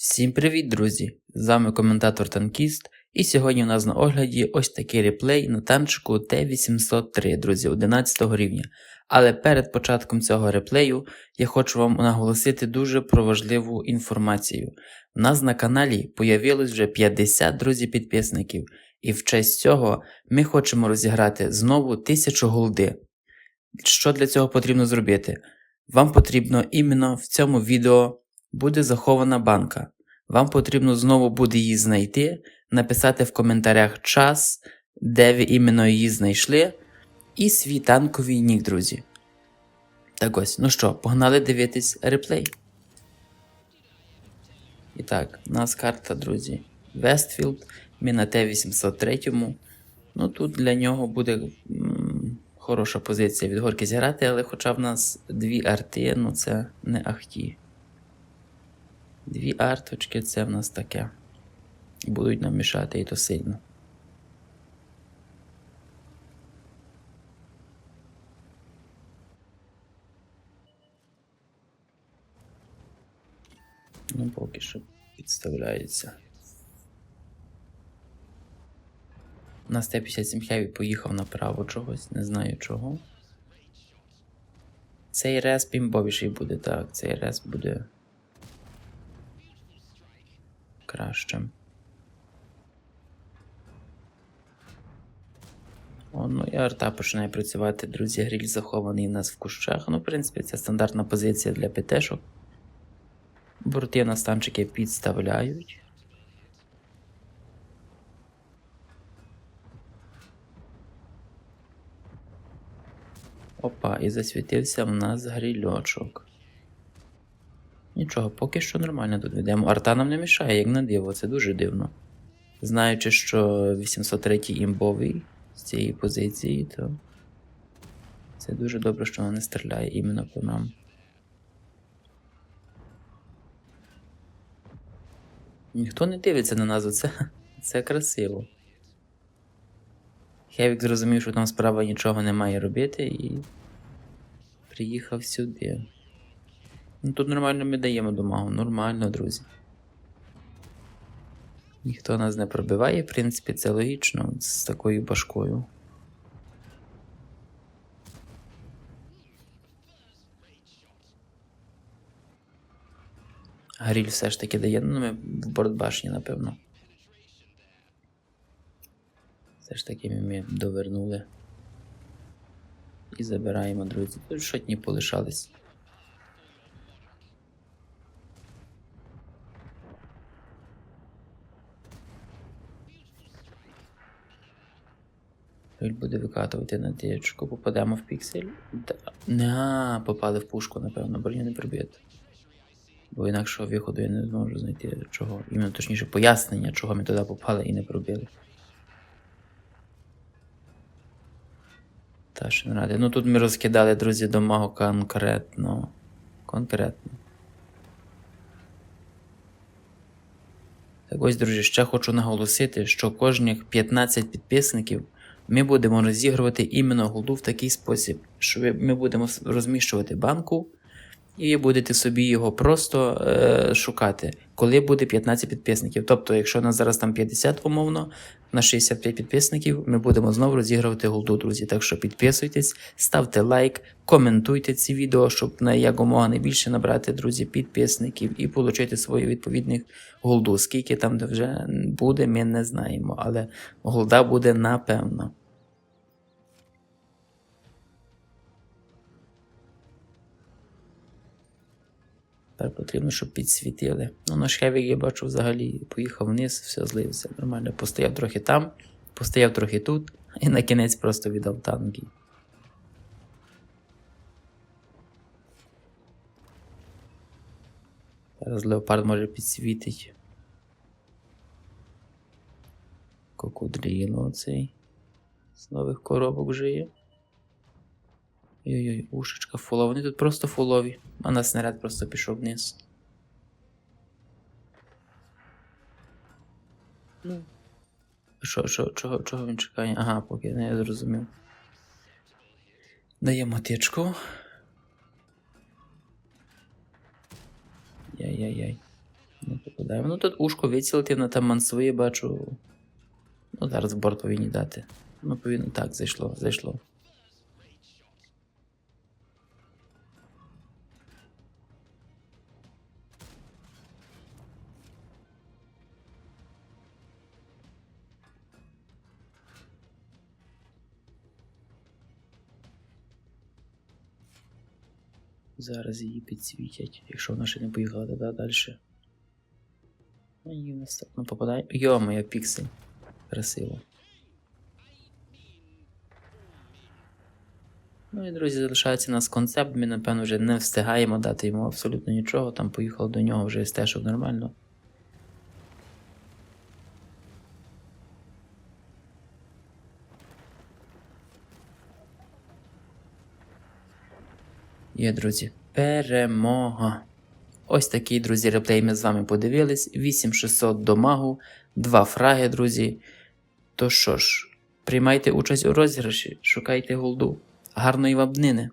Всім привіт, друзі! З вами коментатор Танкіст, і сьогодні у нас на огляді ось такий реплей на танчику Т-803, друзі, 11 рівня. Але перед початком цього реплею я хочу вам наголосити дуже про важливу інформацію. У нас на каналі появилось вже 50 друзі підписників, і в честь цього ми хочемо розіграти знову 1000 голди. Що для цього потрібно зробити? Вам потрібно іменно в цьому відео буде захована банка. Вам потрібно знову буде її знайти, написати в коментарях час, де ви іменно її знайшли, і свій танковий нік, друзі. Так ось, ну що, погнали дивитись реплей. І так, у нас карта, друзі. Вестфілд. Ми на Т-803. Ну тут для нього буде м, хороша позиція від горки зіграти, але хоча в нас дві арти, ну це не ахті. Дві арточки це в нас таке. Будуть нам мішати і то сильно. Ну, поки що підставляється. Нас Т-57 Хеві поїхав направо чогось, не знаю чого. Цей рез пімбовіший буде, так, цей рез буде кращим. О, ну і арта починає працювати, друзі. Гриль захований у нас в кущах. Ну, в принципі, це стандартна позиція для ПТшок. Борти на станчики підставляють. Опа, і засвітився в нас грильочок. Нічого, поки що нормально тут ведемо. Арта нам не мішає, як на диво, це дуже дивно. Знаючи, що 803 імбовий з цієї позиції, то це дуже добре, що вона не стріляє іменно по нам. Ніхто не дивиться на нас, оце це красиво. Хевік зрозумів, що там справа нічого не має робити і приїхав сюди. Ну тут нормально ми даємо домагу, нормально, друзі. Ніхто нас не пробиває, в принципі, це логічно з такою башкою. Гріль все ж таки дає, ну ми в бортбашні, напевно. Все ж таки ми довернули. І забираємо, друзі. Тут шотні полишались. Гриль буде викатувати на тічку, попадемо в піксель. Да. Не, попали в пушку, напевно, броню не приб'єте. Бо інакшого виходу я не зможу знайти чого. Іменно точніше пояснення, чого ми туди попали і не пробили. Та ще не ради. Ну тут ми розкидали, друзі, домагу конкретно. Конкретно. Так ось, друзі, ще хочу наголосити, що кожних 15 підписників ми будемо розігрувати іменно голду в такий спосіб, що ми будемо розміщувати банку, і будете собі його просто е, шукати, коли буде 15 підписників. Тобто, якщо у нас зараз там 50 умовно, на 65 підписників, ми будемо знову розігрувати голду, друзі. Так що підписуйтесь, ставте лайк, коментуйте ці відео, щоб на якомога найбільше набрати, друзі, підписників і отримати свою відповідних голду. Скільки там вже буде, ми не знаємо, але голда буде напевно. Тепер потрібно, щоб підсвітили. Ну, наш Хевік, я бачу, взагалі поїхав вниз, все злився. Нормально. Постояв трохи там, постояв трохи тут, і на кінець просто віддав танки. Зараз леопард може підсвітить. Кокудріло оцей. З нових коробок вже є. Ой-ой, ушечка фулова. Вони тут просто фулові. А на снаряд просто пішов вниз. Ну. Що, що, чого, чого він чекає? Ага, поки не я зрозумів. Даємо тичку. Яй-яй-яй. Не попадає. Ну тут ушко вицілити на там мансує, бачу. Ну, зараз борт повинні дати. Ну, повинно так, зайшло, зайшло. Зараз її підсвітять, якщо вона ще не поїхала туди далі. Ну, її ну, попадає. Йо, моя піксель. Красиво. Ну і друзі, залишається у нас концепт. Ми, напевно, вже не встигаємо дати йому абсолютно нічого. Там поїхав до нього вже стежок нормально. Є, друзі. Перемога. Ось такий, друзі, реплей ми з вами подивились. 8600 до магу, 2 фраги, друзі. То що ж, приймайте участь у розіграші, шукайте голду. Гарної вам днини!